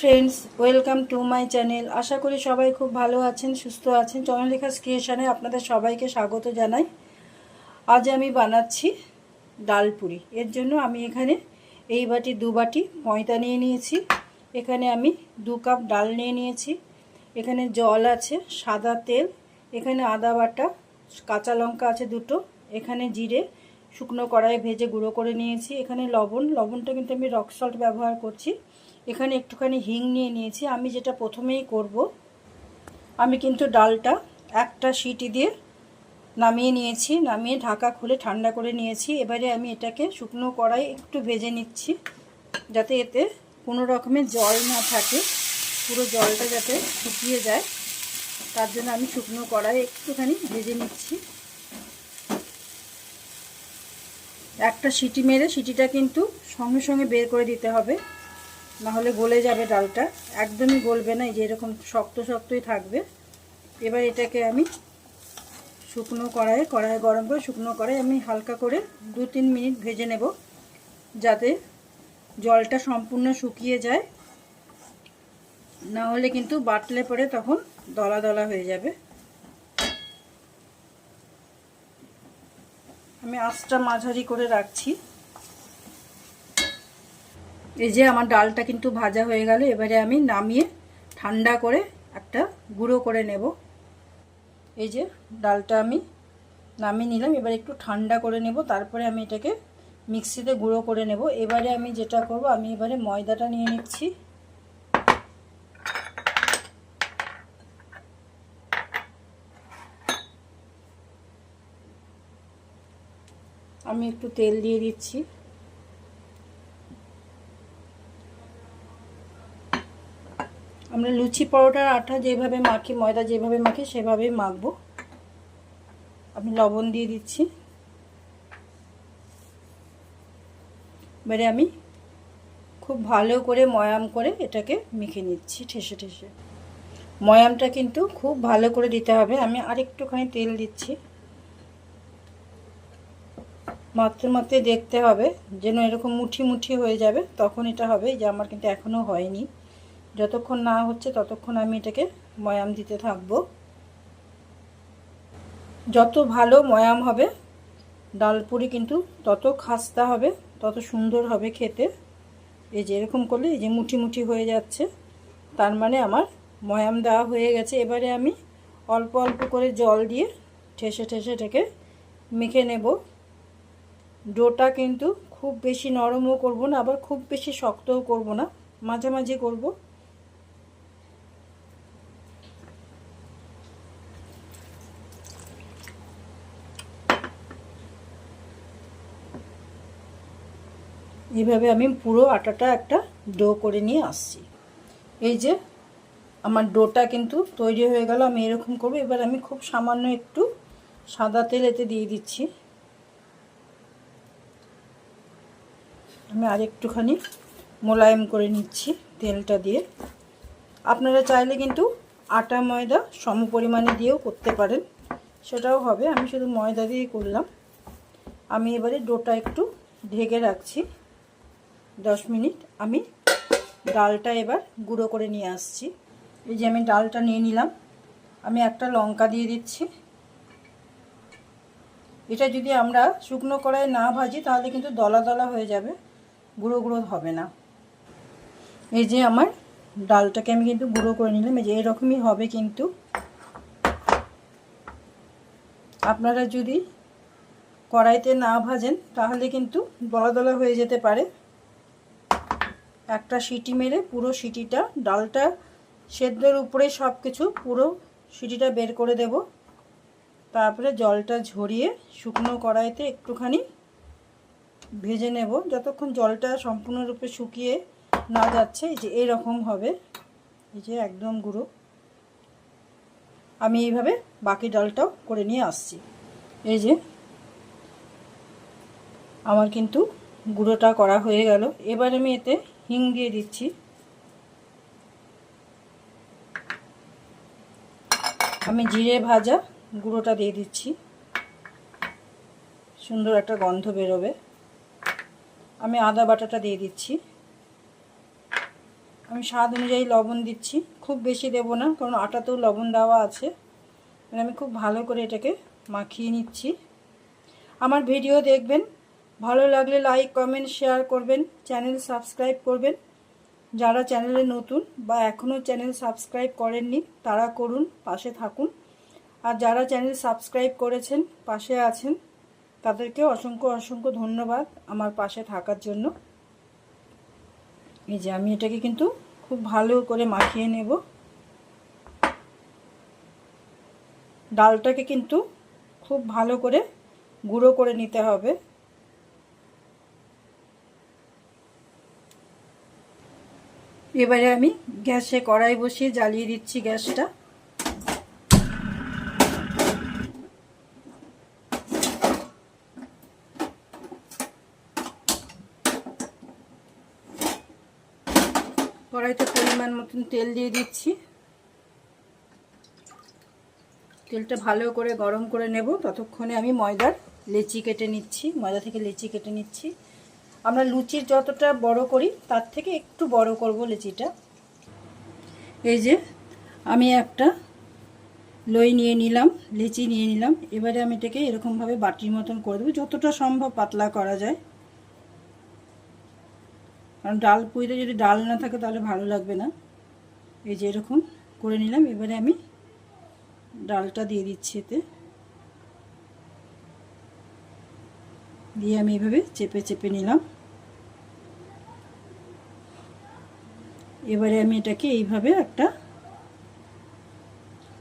Friends welcome to my channel আশা করি সবাই খুব ভালো আছেন, সুস্থ আছেন। চন্দ্রলেখা ক্রিয়েশনে আপনাদের সবাইকে স্বাগত জানাই। আজ আমি বানাচ্ছি ডাল পুরি। এর জন্য আমি এখানে এই বাটি, দু বাটি ময়দা নিয়ে নিয়েছি। এখানে আমি দু কাপ ডাল নিয়ে নিয়েছি। এখানে জল আছে, সাদা তেল। এখানে আদা বাটা, কাঁচা লঙ্কা আছে দুটো। এখানে জিরে, শুকনো কড়াই ভেজে গুঁড়ো করে নিয়েছি। এখানে লবণ। লবণটা কিন্তু আমি রক সল্ট ব্যবহার করছি। এখানে একটুখানি হিং নিয়ে নিয়েছি। আমি যেটা প্রথমেই করব, আমি কিন্তু ডালটা একটা সিটি দিয়ে নামিয়ে নিয়েছি, নামিয়ে ঢাকা খুলে ঠান্ডা করে নিয়েছি। এবারে আমি এটাকে শুকনো কড়াই একটু ভেজে নিচ্ছি, যাতে এতে কোনো রকমের জল না থাকে, পুরো জলটা যাতে শুকিয়ে যায়। তার জন্য আমি শুকনো কড়াই একটুখানি ভেজে নিচ্ছি। একটা সিটি মেরে সিটিটা কিন্তু সঙ্গে সঙ্গে বের করে দিতে হবে। নাহলে গলে যাবে ডালটা। একদমই গলবে না, এই যে এরকম শক্ত শক্তই থাকবে। এবার এটাকে আমি শুকনো কড়াইয়ে কড়াই গরম করে শুকনো কড়াই আমি হালকা করে দু তিন মিনিট ভেজে নেব, যাতে জলটা সম্পূর্ণ শুকিয়ে যায়। না হলে কিন্তু বাটলে পরে তখন দলা দলা হয়ে যাবে। আমি আঁচটা মাঝারি করে রাখছি। এই যে আমার ডালটা কিন্তু ভাজা হয়ে গেল, এবারে আমি নামিয়ে ঠান্ডা করে একটা গুঁড়ো করে নেব। এই যে ডালটা আমি নামিয়ে নিলাম, এবার একটু ঠান্ডা করে নেব, তারপরে আমি এটাকে মিক্সিতে গুঁড়ো করে নেব। এবারে আমি যেটা করব, আমি এবারে ময়দাটা নিয়ে নিচ্ছি। আমি একটু তেল দিয়ে দিচ্ছি। আমরা লুচি পরোটার আটা যেভাবে মাখি, ময়দা যেভাবে মাখি, সেভাবেই মাখবো। আমি লবণ দিয়ে দিচ্ছি। এবারে আমি খুব ভালো করে ময়াম করে এটাকে মেখে নিচ্ছি, ঠেসে ঠেসে। ময়ামটা কিন্তু খুব ভালো করে দিতে হবে। আমি আরেকটুখানি তেল দিচ্ছি। মাত্র মাত্রে দেখতে হবে যেন এরকম মুঠি মুঠি হয়ে যাবে, তখন এটা হবে। যে আমার কিন্তু এখনও হয়নি। যতক্ষণ না হচ্ছে ততক্ষণ আমি এটাকে ময়াম দিতে থাকব। যত ভালো ময়াম হবে, ডালপুরি কিন্তু তত খাস্তা হবে, তত সুন্দর হবে খেতে। এই যে এরকম করলে এই যে মুঠি মুঠি হয়ে যাচ্ছে, তার মানে আমার ময়াম দেওয়া হয়ে গেছে। এবারে আমি অল্প অল্প করে জল দিয়ে ঠেসে ঠেসে এটাকে মেখে নেব। ডোটা কিন্তু খুব বেশি নরমও করব না, আবার খুব বেশি শক্তও করব না, মাঝামাঝি করব। এইভাবে আমি পুরো আটাটা একটা ডো করে নিয়ে আসছি। এই যে, আমার ডোটা কিন্তু তৈরি হয়ে গেল, আমি এরকম করব। এবার আমি খুব সামান্য একটু সাদা তেল এতে দিয়ে দিচ্ছি। আমি আর একটুখানি মোলায়েম করে নিচ্ছি তেলটা দিয়ে। আপনারা চাইলে কিন্তু আটা, ময়দা সম পরিমাণে দিয়েও করতে পারেন। সেটাও হবে, আমি শুধু ময়দা দিয়েই করলাম। আমি এবারে ডোটা একটু ঢেকে রাখছি। দশ মিনিট আমি ডালটা এবার গুঁড়ো করে নিয়ে আসছি। এই যে আমি ডালটা নিয়ে নিলাম। আমি একটা লঙ্কা দিয়ে দিচ্ছি। এটা যদি আমরা শুকনো কড়াই না ভাজি, তাহলে কিন্তু দলা দলা হয়ে যাবে। গুঁড়ো গুঁড়ো হবে না। এই যে আমার ডালটাকে আমি কিন্তু গুঁড়ো করে নিলাম। এই যে এরকমই হবে কিন্তু। আপনারা যদি কড়াইতে না ভাজেন, তাহলে কিন্তু দলা দলা হয়ে যেতে পারে। একটা সিটি মেরে পুরো সিটিটা, ডালটা সেদ্ধর উপরে সব কিছু পুরো সিটিটা বের করে দেব। তারপরে জলটা ঝরিয়ে শুকনো কড়াইতে একটুখানি ভেজে নেব। যতক্ষণ জলটা সম্পূর্ণরূপে শুকিয়ে না যাচ্ছে, এই যে এরকম হবে। এই যে একদম গুঁড়ো। আমি এইভাবে বাকি ডালটাও করে নিয়ে আসছি। এই যে, আমার কিন্তু গুঁড়োটা করা হয়ে গেল। এবার আমি এতে হিং দিয়ে দিচ্ছি। আমি জিরে ভাজা গুঁড়োটা দিয়ে দিচ্ছি। সুন্দর একটা গন্ধ বেরোবে। আমি আদা বাটাটা দিয়ে দিচ্ছি। আমি স্বাদ অনুযায়ী লবণ দিচ্ছি। খুব বেশি দেব না, কারণ আটাতেও লবণ দেওয়া আছে। মানে আমি খুব ভালো করে এটাকে মাখিয়ে নিচ্ছি। আমার ভিডিও দেখবেন ভালো লাগলে লাইক কমেন্ট শেয়ার করবেন চ্যানেল সাবস্ক্রাইব করবেন। যারা চ্যানেলে নতুন বা এখনও চ্যানেল সাবস্ক্রাইব করেননি, তারা করুন, পাশে থাকুন। আর যারা চ্যানেল সাবস্ক্রাইব করেছেন, পাশে আছেন তাদেরকে অসংখ্য অসংখ্য ধন্যবাদ আমার পাশে থাকার জন্য। এই যে আমি এটাকে কিন্তু খুব ভালো করে মাখিয়ে নেব। ডালটাকে কিন্তু খুব ভালো করে গুঁড়ো করে নিতে হবে। এবারে আমি গ্যাসে কড়াই বসিয়ে জ্বালিয়ে দিচ্ছি গ্যাসটা। কড়াইতে পরিমাণ মতন তেল দিয়ে দিচ্ছি। তেলটা ভালো করে গরম করে নেব। ততক্ষণে আমি ময়দার লেচি কেটে নিচ্ছি। ময়দা থেকে লেচি কেটে নিচ্ছি। আমরা লুচির যতটা বড় করি, তার থেকে একটু বড় করব লুচিটা। এই যে, আমি একটা লই নিয়ে নিলাম, লেচি নিয়ে নিলাম। এবারে আমি এটাকে এরকমভাবে বাটির মতন করে দেবো, যতটা সম্ভব পাতলা করা যায়। কারণ ডাল পুঁইতে যদি ডাল না থাকে, তাহলে ভালো লাগবে না। এই যে এরকম করে নিলাম, এবারে আমি ডালটা দিয়ে দিচ্ছি এতে। দিয়ে আমি এভাবে চেপে চেপে নিলাম। এবারে আমি এটাকে এইভাবে একটা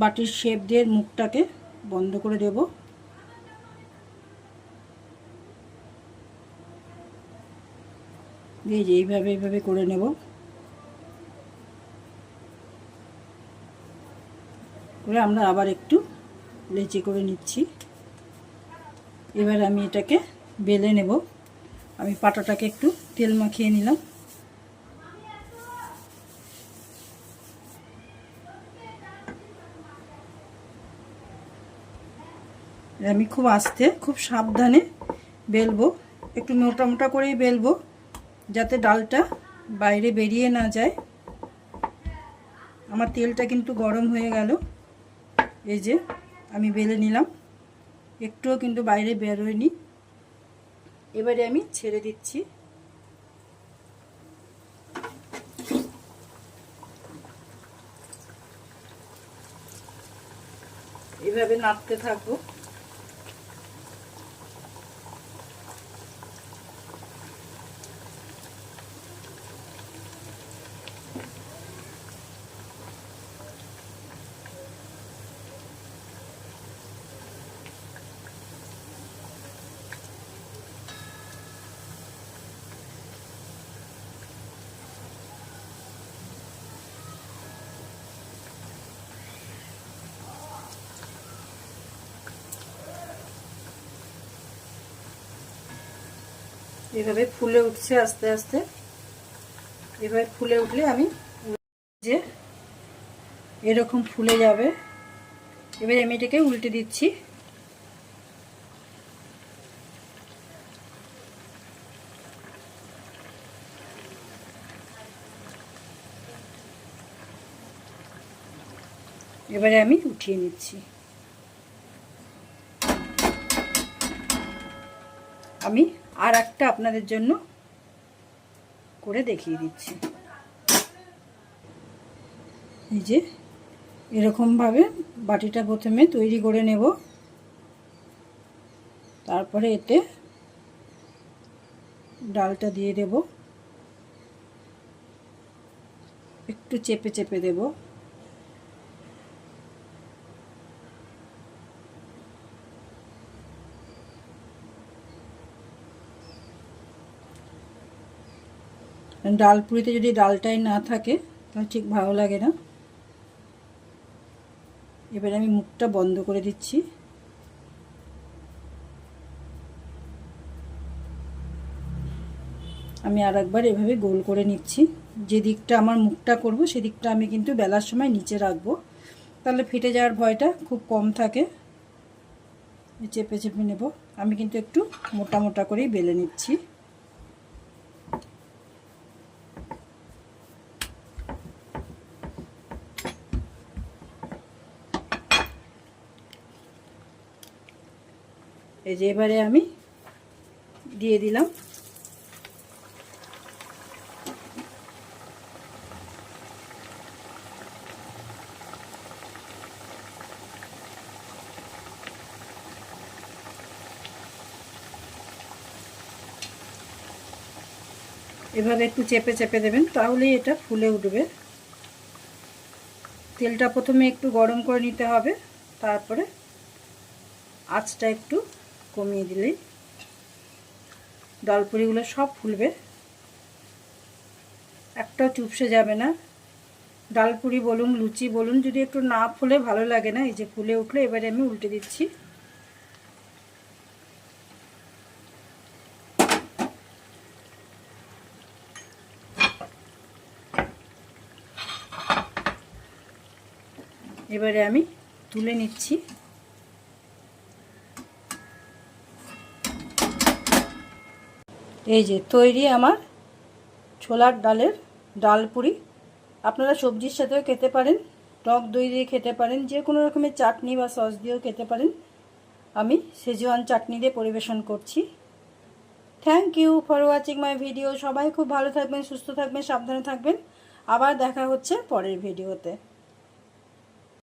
বাটির শেপ দিয়ে মুখটাকে বন্ধ করে দেব। দিয়ে যে এইভাবে এইভাবে করে নেব। করে আমরা আবার একটু লেচি করে নিচ্ছি। এবার আমি এটাকে বেলে নেব। আমি পাটাটাকে একটু তেল মাখিয়ে নিলাম। আমি খুব আস্তে, খুব সাবধানে বেলবো। একটু মোটা মোটা করেই বেলবো, যাতে ডালটা বাইরে বেরিয়ে না যায়। আমার তেলটা কিন্তু গরম হয়ে গেল। এই যে, আমি বেলে নিলাম। একটুও কিন্তু বাইরে বেরোয়নি। এবারে আমি ছেড়ে দিচ্ছি। এভাবে নাড়তে থাকব। এভাবে ফুলে উঠছে আস্তে আস্তে। এভাবে ফুলে উঠলে আমি যে এরকম ফুলে যাবে। এবার আমি এটাকে উল্টে দিচ্ছি। এবারে আমি উঠিয়ে নিচ্ছি। আমি আর একটা আপনাদের জন্য করে দেখিয়ে দিচ্ছি। এই যে, এরকমভাবে বাটিটা প্রথমে তৈরি করে নেব। তারপরে এতে ডালটা দিয়ে দেব। একটু চেপে চেপে দেবো। ডাল পুরিতে যদি ডালটাই না থাকে, তাহলে ঠিক ভালো লাগে না। এবারে আমি মুখটা বন্ধ করে দিচ্ছি। আমি আর একবার এভাবে গোল করে নিচ্ছি। যে দিকটা আমার মুখটা করব সেদিকটা আমি কিন্তু বেলার সময় নিচে রাখব। তাহলে ফেটে যাওয়ার ভয়টা খুব কম থাকে। চেপে চেপে নেব। আমি কিন্তু একটু মোটা মোটা করেই বেলে নিচ্ছি। এই যে এবারে আমি দিয়ে দিলাম। এভাবে একটু চেপে চেপে দেবেন, তাহলেই এটা ফুলে উঠবে। তেলটা প্রথমে একটু গরম করে নিতে হবে, তারপরে আঁচটা একটু কমিয়ে দিলেই ডালপুরিগুলো সব ফুলবে। একটাও চুপসে যাবে না। ডালপুরি বলুন, লুচি বলুন, যদি একটু না ফুলে ভালো লাগে না, এই যে ফুলে উঠলে, এবারে আমি উল্টে দিচ্ছি। এবারে আমি তুলে নিচ্ছি। এই যে তৈরি আমার ছোলার ডালের ডাল পুরি। আপনারা সবজির সাথেও খেতে পারেন, টক দই দিয়ে খেতে পারেন, যে কোনো রকমের চাটনি বা সস দিয়েও খেতে পারেন। আমি সেজওয়ান চাটনি দিয়ে পরিবেশন করছি। Thank you for watching my video সবাই খুব ভালো থাকবেন, সুস্থ থাকবেন, সাবধানে থাকবেন। আবার দেখা হচ্ছে পরের ভিডিওতে।